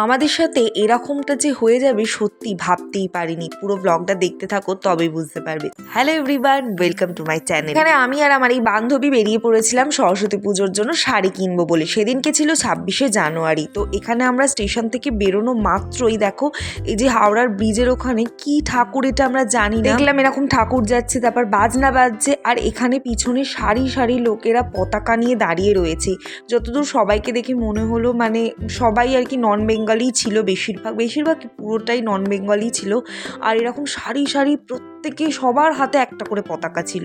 আমাদের সাথে এরকমটা যে হয়ে যাবে সত্যি ভাবতেই পারিনি। পুরো ব্লগটা দেখতে থাকো, তবেই বুঝতে পারবে। Hello everyone welcome to my channel এখানে আমি আর আমার এই বান্ধবী বেরিয়ে পড়েছিলাম সরস্বতী পুজোর জন্য শাড়ি কিনবো বলে। সেদিনকে ছিল ছাব্বিশে জানুয়ারি। তো এখানে আমরা স্টেশন থেকে বেরোনো মাত্রই দেখো, এই যে হাওড়ার ব্রিজের ওখানে কি ঠাকুর এটা আমরা জানি না। দেখলাম এরকম ঠাকুর যাচ্ছে, তারপর বাজনা বাজছে, আর এখানে পিছনে সারি সারি লোকেরা পতাকা নিয়ে দাঁড়িয়ে রয়েছে। যতদূর সবাইকে দেখে মনে হলো মানে সবাই আর কি নন বেঙ্গলি ছিল বেশিরভাগ বেশিরভাগ পুরোটাই নন বেঙ্গলি ছিল। আর এরকম সারি সারি প্রত্যেকে সবার হাতে একটা করে পতাকা ছিল।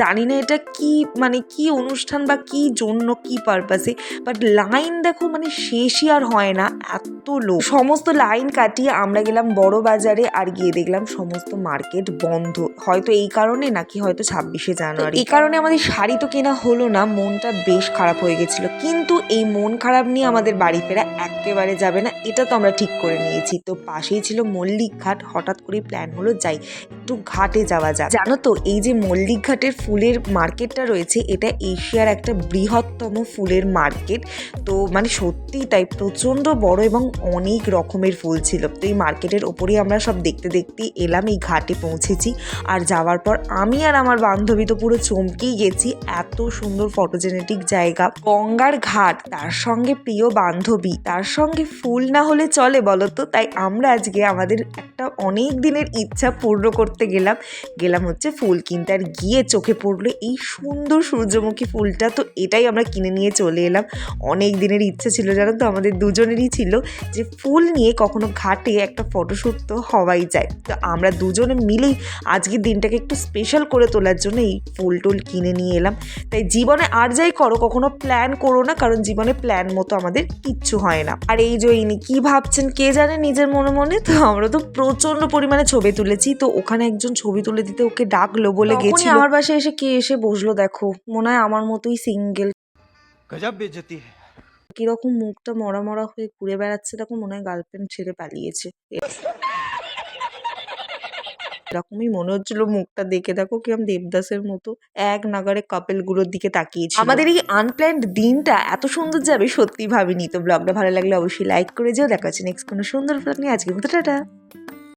জানি না এটা কি মানে কি অনুষ্ঠান বা কি জন্য, কি পারপাসে বাট লাইন দেখো মানে শেষই আর হয় না, এত লোক। সমস্ত লাইন কাটিয়ে আমরা গেলাম বড় বাজারে আর গিয়ে দেখলাম সমস্ত মার্কেট বন্ধ। হয়তো এই কারণে নাকি হয়তো ছাব্বিশে জানুয়ারি। এই কারণে আমাদের শাড়ি তো কেনা হলো না, মনটা বেশ খারাপ হয়ে গেছিল। কিন্তু এই মন খারাপ নিয়ে আমাদের বাড়ি ফেরা একেবারে যাবে না, এটা তো আমরা ঠিক করে নিয়েছি। তো পাশেই ছিল মল্লিক ঘাট হঠাৎ করে প্ল্যান হলো, যাই, একটু ঘাটে যাওয়া যাক। জানো তো, এই যে মল্লিক ঘাটের ফুলের মার্কেটটা রয়েছে, এটা এশিয়ার একটা বৃহত্তম ফুলের মার্কেট। তো মানে সত্যিই তাই, প্রচণ্ড বড় এবং অনেক রকমের ফুল ছিল। তো এই মার্কেটের ওপরেই আমরা সব দেখতে দেখতে এলাম, এই ঘাটে পৌঁছেছি। আর যাওয়ার পর আমি আর আমার বান্ধবী তো পুরো চমকেই গেছি, এত সুন্দর ফটোজেনেটিক জায়গা। গঙ্গার ঘাট, তার সঙ্গে প্রিয় বান্ধবী, তার সঙ্গে ফুল না হলে চলে বলো তো? তাই আমরা আজকে আমাদের একটা অনেক দিনের ইচ্ছা পূর্ণ করতে গেলাম। গেলাম গেলাম হচ্ছে ফুল কিনতে। আর গিয়ে চোখে পড়ল এই সুন্দর সূর্যমুখী ফুলটা। তো এটাই আমরা কিনে নিয়ে চলে এলাম। অনেক দিনের ইচ্ছে ছিল জানো তো, আমাদের দুজনেরই ছিল যে ফুল নিয়ে কখনো ঘাটে একটা ফটোশ্যুট তো হওয়াই যায়। তো আমরা দুজনে মিলেই আজকের দিনটাকে একটু স্পেশাল করে তোলার জন্য এই ফুল টুল কিনে নিয়ে এলাম। তাই জীবনে আর যাই করো, কখনো প্ল্যান করো না, কারণ জীবনে প্ল্যান মতো আমাদের কিচ্ছু হয় না। আর এই যে ইনি কি ভাবছেন কে জানে নিজের মনে মনে? তো আমরা তো প্রচণ্ড পরিমাণে ছবি তুলেছি। তো ওখানে একজন একজন ছবি তুলে দিতে ওকে ডাকলো বলে গেছি আমার পাশে এসে কে এসে বসল দেখো মনে হয় আমার মতোই সিঙ্গেল কীরকম মুখটা মরা মরা হয়ে ঘুরে বেড়াচ্ছে তখন মনে হয় গার্লফ্রেন্ড ছেড়ে পালিয়েছে। এরকমই মনে হচ্ছিল মুখটা দেখে দেখো কিরম দেবদাসের মতো এক নাগারে কাপেলগুলোর দিকে তাকিয়েছি আমাদের এই আনপ্ল্যান্ড দিনটা এত সুন্দর যাবে সত্যি ভাবিনি। তো ব্লগটা ভালো লাগলে অবশ্যই লাইক করে যেও দেখা হচ্ছে নেক্সট কোনো সুন্দর ব্লগ নিয়ে। আজকে মতো টাটা।